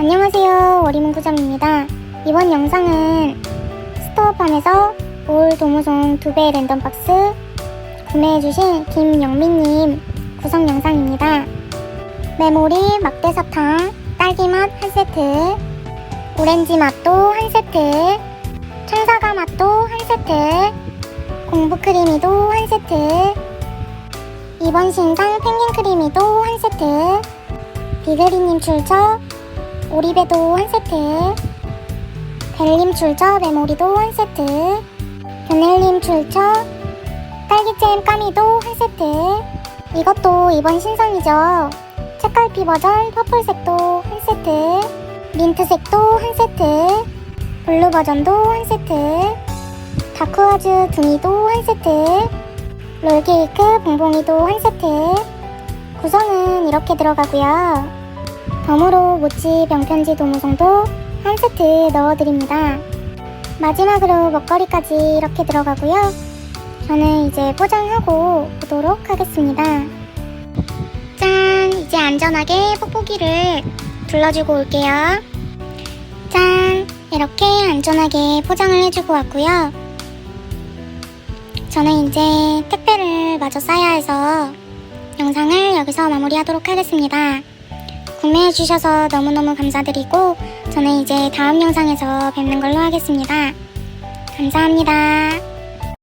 안녕하세요. 워리문구점입니다. 이번 영상은 스토어팜에서 올 도무송 2배 랜덤 박스 구매해주신 김영민님 구성 영상입니다. 메모리 막대사탕 딸기맛 한 세트 오렌지 맛도 한 세트 청사과 맛도 한 세트 공부 크리미도 한 세트 이번 신상 펭귄 크리미도 한 세트 비그리님 출처 오리배도 한 세트. 벨님 출처 메모리도 한 세트. 변엘님 출처 딸기잼 까미도 한 세트. 이것도 이번 신상이죠. 책갈피 버전 퍼플색도 한 세트. 민트색도 한 세트. 블루 버전도 한 세트. 다크와즈 등이도 한 세트. 롤케이크 봉봉이도 한 세트. 구성은 이렇게 들어가고요 덤으로 모찌 병편지 도무송도 한 세트 넣어드립니다. 마지막으로 먹거리까지 이렇게 들어가고요. 저는 이제 포장하고 오도록 하겠습니다. 짠! 이제 안전하게 뽁뽁이를 둘러주고 올게요. 짠! 이렇게 안전하게 포장을 해주고 왔고요. 저는 이제 택배를 마저 싸야 해서 영상을 여기서 마무리하도록 하겠습니다. 구매해주셔서 너무너무 감사드리고 저는 이제 다음 영상에서 뵙는 걸로 하겠습니다. 감사합니다.